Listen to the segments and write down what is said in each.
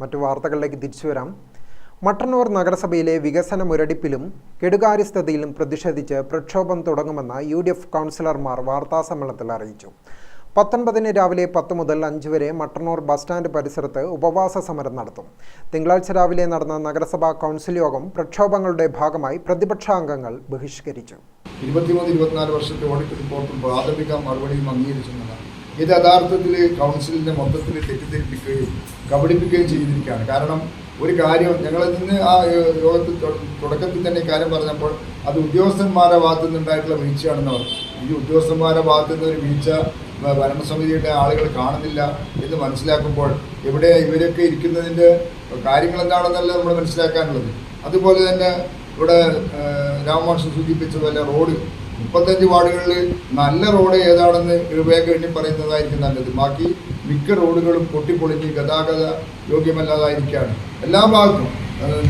മറ്റു വാർത്തകളിലേക്ക് തിരിച്ചു വരാം. മട്ടന്നൂർ നഗരസഭയിലെ വികസന മുരടിപ്പിലും കെടുകാര്യസ്ഥതയിലും പ്രതിഷേധിച്ച് പ്രക്ഷോഭം തുടങ്ങുമെന്ന് യു ഡി എഫ് കൗൺസിലർമാർ വാർത്താസമ്മേളനത്തിൽ അറിയിച്ചു. പത്തൊൻപതിന് രാവിലെ പത്ത് മുതൽ അഞ്ച് വരെ മട്ടന്നൂർ ബസ് സ്റ്റാൻഡ് പരിസരത്ത് ഉപവാസ സമരം നടത്തും. തിങ്കളാഴ്ച രാവിലെ നടന്ന നഗരസഭാ കൗൺസിൽ യോഗം പ്രക്ഷോഭങ്ങളുടെ ഭാഗമായി പ്രതിപക്ഷാംഗങ്ങൾ ബഹിഷ്കരിച്ചു. ഇരുപത്തിമൂന്ന് ഇരുപത്തിനാല് വർഷത്തെ ഓഡിറ്റ് റിപ്പോർട്ടും പ്രാഥമിക മറുപടിയും അംഗീകരിച്ചിരുന്നതാണ്. ഇത് യഥാർത്ഥത്തിൽ കൗൺസിലിനെ മൊത്തത്തിൽ തെറ്റിദ്ധരിപ്പിക്കുകയും കബളിപ്പിക്കുകയും ചെയ്തിരിക്കുകയാണ്. കാരണം ഒരു കാര്യം ഞങ്ങളിൽ നിന്ന് ആ യോഗത്തിൽ തുടക്കത്തിൽ തന്നെ കാര്യം പറഞ്ഞപ്പോൾ അത് ഉദ്യോഗസ്ഥന്മാരുടെ ഭാഗത്തു നിന്നുണ്ടായിട്ടുള്ള വീഴ്ചയാണെന്ന് പറഞ്ഞു ഈ ഉദ്യോഗസ്ഥന്മാരുടെ ഭാഗത്തു നിന്ന് ഒരു വീഴ്ച ഭരണസമിതിയുടെ ആളുകൾ കാണുന്നില്ല എന്ന് മനസ്സിലാക്കുമ്പോൾ എവിടെ ഇവരൊക്കെ ഇരിക്കുന്നതിന്റെ കാര്യങ്ങൾ എന്താണെന്നല്ല നമ്മൾ മനസ്സിലാക്കാനുള്ളത്. അതുപോലെ തന്നെ ഇവിടെ രാമമാഷ് സൂചിപ്പിച്ചതുപോലെ റോഡ് മുപ്പത്തഞ്ച് വാർഡുകളിൽ നല്ല റോഡ് ഏതാണെന്ന് വേഗം എണ്ണി പറയുന്നതായിരിക്കും നല്ലത്. ബാക്കി മിക്ക റോഡുകളും പൊട്ടിപ്പൊളിഞ്ഞ് ഗതാഗത യോഗ്യമല്ലാതായിരിക്കുകയാണ് എല്ലാ ഭാഗത്തും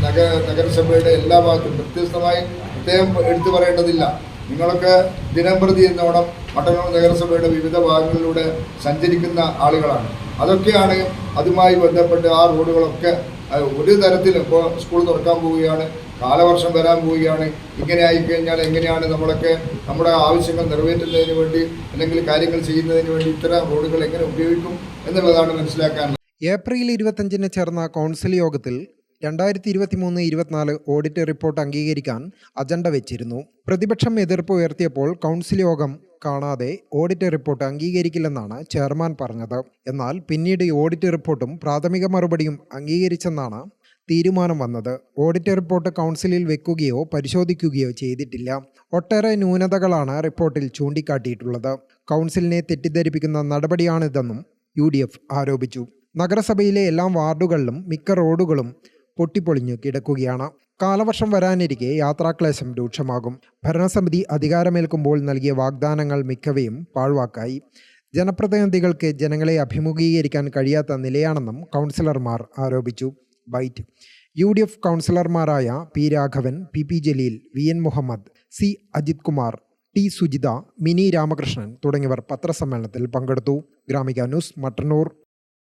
നഗര നഗരസഭയുടെ എല്ലാ ഭാഗത്തും വ്യത്യസ്തമായി പ്രത്യേകം എടുത്തു പറയേണ്ടതില്ല. നിങ്ങളൊക്കെ ദിനംപ്രതി എന്നോണം മട്ടന്നൂർ നഗരസഭയുടെ വിവിധ ഭാഗങ്ങളിലൂടെ സഞ്ചരിക്കുന്ന ആളുകളാണ്. അതൊക്കെയാണ് അതുമായി ബന്ധപ്പെട്ട് ആ റോഡുകളൊക്കെ ഒരു തരത്തിലും ഇപ്പോൾ സ്കൂൾ തുറക്കാൻ പോവുകയാണ്. കാലവർഷം വരാൻ പോവുകയാണ്. ഇങ്ങനെ ആയിക്കഴിഞ്ഞാൽ എങ്ങനെയാണ് നമ്മളൊക്കെ നമ്മുടെ ആവശ്യങ്ങൾ നിറവേറ്റുന്നതിന് വേണ്ടി അല്ലെങ്കിൽ കാര്യങ്ങൾ ചെയ്യുന്നതിന് വേണ്ടി ഇത്തരം റോഡുകൾ എങ്ങനെ ഉപയോഗിക്കും എന്നുള്ളതാണ് മനസ്സിലാക്കാൻ. ഏപ്രിൽ ഇരുപത്തഞ്ചിന് ചേർന്ന കൗൺസിൽ യോഗത്തിൽ രണ്ടായിരത്തി ഇരുപത്തി മൂന്ന് ഇരുപത്തിനാല് ഓഡിറ്റ് റിപ്പോർട്ട് അംഗീകരിക്കാൻ അജണ്ട വെച്ചിരുന്നു. പ്രതിപക്ഷം എതിർപ്പ് ഉയർത്തിയപ്പോൾ കൗൺസിൽ യോഗം കാണാതെ ഓഡിറ്റ് റിപ്പോർട്ട് അംഗീകരിക്കില്ലെന്നാണ് ചെയർമാൻ പറഞ്ഞത്. എന്നാൽ പിന്നീട് ഓഡിറ്റ് റിപ്പോർട്ടും പ്രാഥമിക മറുപടിയും അംഗീകരിച്ചെന്നാണ് തീരുമാനം വന്നത്. ഓഡിറ്റ് റിപ്പോർട്ട് കൗൺസിലിൽ വെക്കുകയോ പരിശോധിക്കുകയോ ചെയ്തിട്ടില്ല. ഒട്ടേറെ ന്യൂനതകളാണ് റിപ്പോർട്ടിൽ ചൂണ്ടിക്കാട്ടിയിട്ടുള്ളത്. കൗൺസിലിനെ തെറ്റിദ്ധരിപ്പിക്കുന്ന നടപടിയാണിതെന്നും യു ഡി എഫ് ആരോപിച്ചു. നഗരസഭയിലെ എല്ലാ വാർഡുകളിലും മിക്ക റോഡുകളും പൊട്ടിപ്പൊളിഞ്ഞു കിടക്കുകയാണ്. കാലവർഷം വരാനിരിക്കെ യാത്രാക്ലേശം രൂക്ഷമാകും. ഭരണസമിതി അധികാരമേൽക്കുമ്പോൾ നൽകിയ വാഗ്ദാനങ്ങൾ മിക്കവയും പാഴ്വാക്കായി. ജനപ്രതിനിധികൾക്ക് ജനങ്ങളെ അഭിമുഖീകരിക്കാൻ കഴിയാത്ത നിലയാണെന്നും കൗൺസിലർമാർ ആരോപിച്ചു. ബൈറ്റ്. യു ഡി എഫ് കൗൺസിലർമാരായ P Raghavan P P Jaleel V N Muhammad C Ajith Kumar T Sujitha Mini Ramakrishnan തുടങ്ങിയവർ പത്രസമ്മേളനത്തിൽ പങ്കെടുത്തു. ഗ്രാമിക ന്യൂസ് മട്ടന്നൂർ.